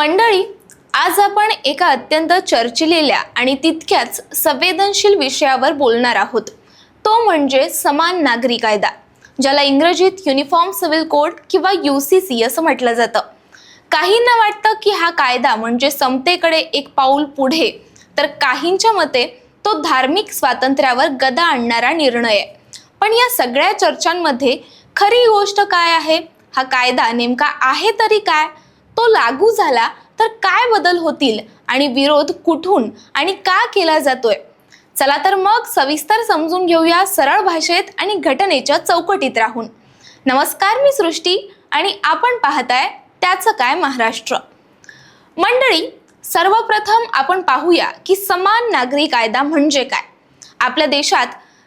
मंडळी आज आपण एका अत्यंत चर्चिलेल्या आणि तितक्याच संवेदनशील विषयावर बोलणार आहोत. तो म्हणजे समान नागरी कायदा ज्याला इंग्रजीत युनिफॉर्म सिव्हिल कोड किंवा यू सी सी असं म्हटलं जातं. काहींना वाटतं की हा कायदा म्हणजे समतेकडे एक पाऊल पुढे तर काहींच्या मते तो धार्मिक स्वातंत्र्यावर गदा आणणारा निर्णय आहे. पण या सगळ्या चर्चांमध्ये खरी गोष्ट काय आहे? हा कायदा नेमका आहे तरी काय? तो लागू झाला तर काय बदल होतील? आणि विरोध कुठून? आणि का केला जातोय? चला तर मग सविस्तर समजून घेऊया सरळ भाषेत आणि घटनेच्या चौकटीत राहून. नमस्कार मी सृष्टी आणि आपण पाहताय त्याचं काय महाराष्ट्र. मंडळी सर्वप्रथम आपण पाहूया की समान नागरी कायदा म्हणजे काय? आपल्या देशात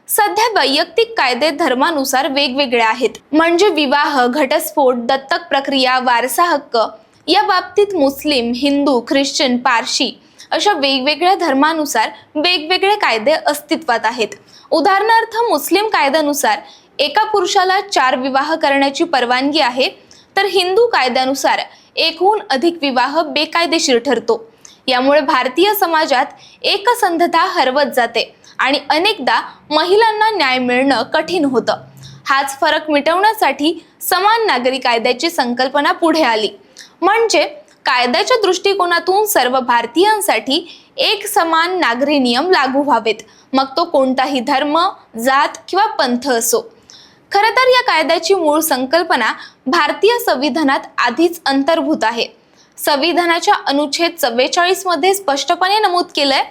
सध्या वैयक्तिक कायदे धर्मानुसार वेगवेगळे आहेत. म्हणजे विवाह घटस्फोट दत्तक प्रक्रिया वारसा हक्क या बाबतीत मुस्लिम हिंदू ख्रिश्चन पारशी अशा वेगवेगळ्या धर्मानुसार वेगवेगळे कायदे अस्तित्वात आहेत. उदाहरणार्थ मुस्लिम कायद्यानुसार एका पुरुषाला चार विवाह करण्याची परवानगी आहे तर हिंदू कायद्यानुसार एकहून अधिक विवाह बेकायदेशीर ठरतो. यामुळे भारतीय समाजात एकसंधता हरवत जाते आणि अनेकदा महिलांना न्याय मिळणं कठीण होतं. हाच फरक मिटवण्यासाठी समान नागरी कायद्याची संकल्पना पुढे आली. म्हणजे कायद्याच्या दृष्टिकोनातून सर्व भारतीयांसाठी एक समान नागरी नियम लागू व्हावेत. मग तो कोणताही धर्म जात किंवा पंथ असो. खरं तर या कायद्याची मूळ संकल्पना भारतीय संविधानात आधीच अंतर्भूत आहे. संविधानाच्या अनुच्छेद चव्वेचाळीसमध्ये स्पष्टपणे नमूद केलंय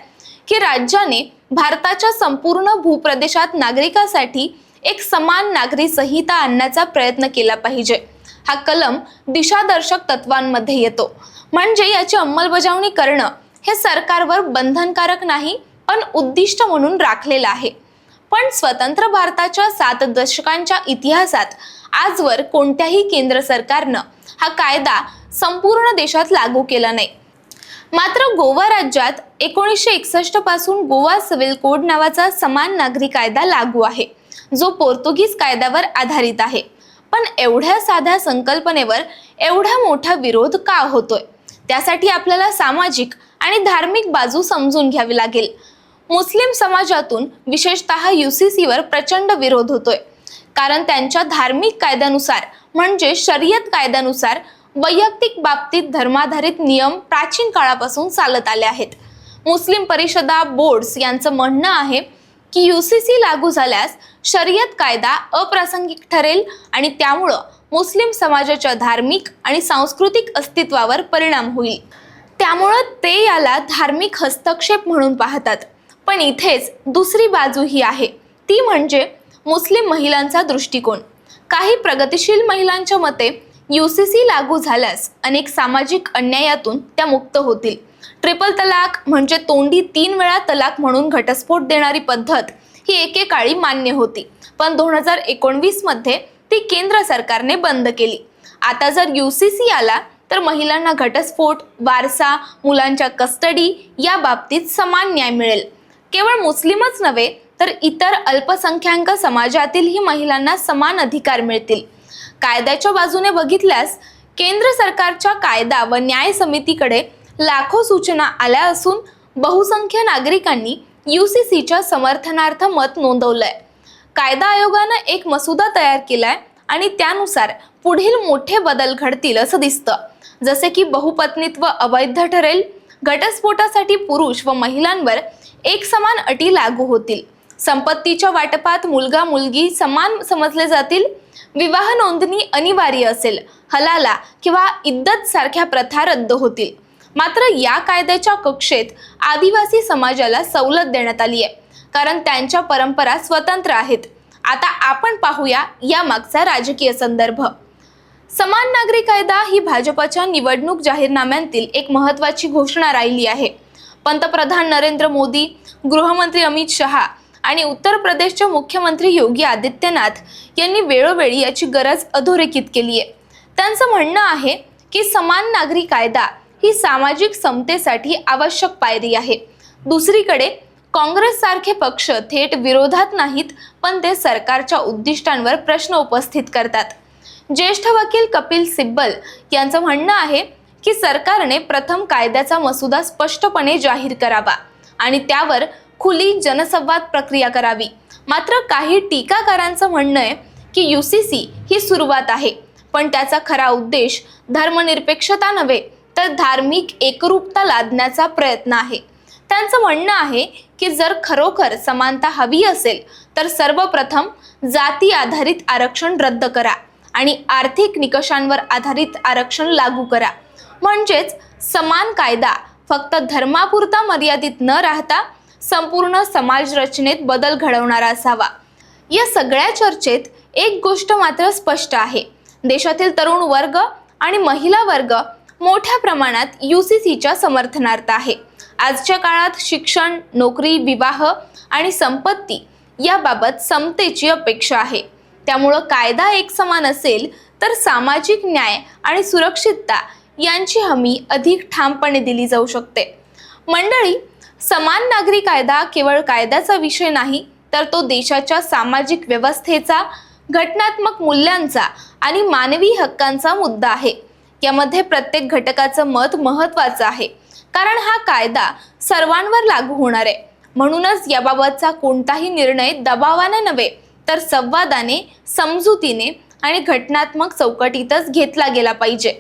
की राज्याने भारताच्या संपूर्ण भूप्रदेशात नागरिकासाठी एक समान नागरी संहिता आणण्याचा प्रयत्न केला पाहिजे. हा कलम दिशादर्शक तत्वांमध्ये येतो. म्हणजे याची अंमलबजावणी करणं हे सरकारवर बंधनकारक नाही पण उद्दिष्ट म्हणून राखलेलं आहे. पण स्वतंत्र भारताच्या सात दशकांच्या इतिहासात आजवर कोणत्याही केंद्र सरकारनं हा कायदा संपूर्ण देशात लागू केला नाही. मात्र गोवा राज्यात एकोणीसशे एकसष्टपासून गोवा सिव्हिल कोड नावाचा समान नागरी कायदा लागू आहे जो पोर्तुगीज कायद्यावर आधारित आहे. पण एवढ्या साध्या संकल्पनेवर एवढा मोठा विरोध का होतोय? त्यासाठी आपल्याला सामाजिक आणि धार्मिक बाजू समजून घ्यावी लागेल. मुस्लिम समाजातून विशेषतः युसीसीवर प्रचंड विरोध होतोय. कारण त्यांच्या धार्मिक कायद्यानुसार म्हणजे शर्यत कायद्यानुसार वैयक्तिक बाबतीत धर्माधारित नियम प्राचीन काळापासून चालत आले आहेत. मुस्लिम परिषदा बोर्ड्स यांचं म्हणणं आहे की यू सी सी लागू झाल्यास शर्यत कायदा अप्रासंगिक ठरेल आणि त्यामुळं मुस्लिम समाजाच्या धार्मिक आणि सांस्कृतिक अस्तित्वावर परिणाम होईल. त्यामुळं ते याला धार्मिक हस्तक्षेप म्हणून पाहतात. पण इथेच दुसरी बाजू ही आहे. ती म्हणजे मुस्लिम महिलांचा दृष्टिकोन. काही प्रगतिशील महिलांच्या मते यू सी सी लागू झाल्यास अनेक सामाजिक अन्यायातून त्या मुक्त होतील. ट्रिपल तलाक म्हणजे तोंडी तीन वेळा तलाक म्हणून घटस्फोट देणारी पद्धत ही एकेकाळी मान्य होती. पण दोन हजार एकोणवीसमध्ये ती केंद्र सरकारने बंद केली. आता जर युसीसी आला तर महिलांना घटस्फोट वारसा मुलांच्या कस्टडी या बाबतीत समान न्याय मिळेल. केवळ मुस्लिमच नव्हे तर इतर अल्पसंख्याक समाजातीलही महिलांना समान अधिकार मिळतील. कायद्याच्या बाजूने बघितल्यास केंद्र सरकारच्या कायदा व न्याय समितीकडे लाखो सूचना आल्या असून बहुसंख्य नागरिकांनी यू सी सीच्या समर्थनार्थ मत नोंदवलंय. कायदा आयोगानं एक मसुदा तयार केलाय आणि त्यानुसार पुढील मोठे बदल घडतील असं दिसतं. जसे की बहुपत्नीत्व अवैध ठरेल घटस्फोटासाठी पुरुष व महिलांवर एक समान अटी लागू होतील. संपत्तीच्या वाटपात मुलगा मुलगी समान समजले जातील. विवाह नोंदणी अनिवार्य असेल हलाला किंवा इद्दत सारख्या प्रथा रद्द होतील. मात्र या कायद्याच्या कक्षेत आदिवासी समाजाला सवलत देण्यात आली आहे. कारण त्यांच्या परंपरा स्वतंत्र आहेत. आता आपण पाहूया या मागचा राजकीय संदर्भ. समान नागरी कायदा ही भाजपच्या निवडणूक जाहीरनाम्यांतील एक महत्त्वाची घोषणा राहिली आहे. पंतप्रधान नरेंद्र मोदी गृहमंत्री अमित शहा आणि उत्तर प्रदेशचे मुख्यमंत्री योगी आदित्यनाथ यांनी वेळोवेळी याची गरज अधोरेखित केली आहे. त्यांचं म्हणणं आहे की समान नागरी कायदा ही सामाजिक समतेसाठी आवश्यक पायरी आहे. दुसरीकडे काँग्रेस सारखे पक्ष थेट विरोधात नाहीत पण ते सरकारच्या उद्दिष्टांवर प्रश्न उपस्थित करतात. ज्येष्ठ वकील कपिल सिब्बल यांचं म्हणणं आहे की सरकारने प्रथम कायद्याचा मसुदा स्पष्टपणे जाहीर करावा आणि त्यावर खुली जनसंवाद प्रक्रिया करावी. मात्र काही टीकाकारांचं म्हणणं आहे की यू सी सी ही सुरुवात आहे पण त्याचा खरा उद्देश धर्मनिरपेक्षता नव्हे तर धार्मिक एकरूपता लादण्याचा प्रयत्न आहे. त्यांचं म्हणणं आहे की जर खरोखर समानता हवी असेल तर सर्वप्रथम जाती आधारित आरक्षण रद्द करा आणि आर्थिक निकषांवर आधारित आरक्षण लागू करा. म्हणजेच समान कायदा फक्त धर्मापुरता मर्यादित न राहता संपूर्ण समाज रचनेत बदल घडवणारा असावा. या सगळ्या चर्चेत एक गोष्ट मात्र स्पष्ट आहे. देशातील तरुण वर्ग आणि महिला वर्ग मोठ्या प्रमाणात यू सी सीच्या समर्थनार्थ आहे. आजच्या काळात शिक्षण नोकरी विवाह आणि संपत्ती याबाबत समतेची अपेक्षा आहे. त्यामुळं कायदा एकसमान असेल तर सामाजिक न्याय आणि सुरक्षितता यांची हमी अधिक ठामपणे दिली जाऊ शकते. मंडळी समान नागरी कायदा केवळ कायद्याचा विषय नाही तर तो देशाच्या सामाजिक व्यवस्थेचा घटनात्मक मूल्यांचा आणि मानवी हक्कांचा मुद्दा आहे. यामध्ये प्रत्येक घटकाचं मत महत्त्वाचं आहे. कारण हा कायदा सर्वांवर लागू होणार आहे. म्हणूनच याबाबतचा कोणताही निर्णय दबावाने नव्हे तर संवादाने समजुतीने आणि घटनात्मक चौकटीतच घेतला गेला पाहिजे.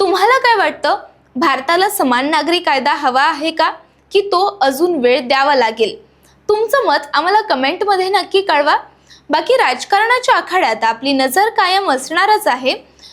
तुम्हाला काय वाटतं? भारताला समान नागरी कायदा हवा आहे का? की तो अजून वेळ द्यावा लागेल? तुमचं मत आम्हाला कमेंटमध्ये नक्की कळवा. बाकी राजकारणाच्या आखाड्यात आपली नजर कायम असणारच आहे.